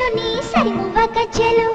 నేను నీ సరిమువ చెలు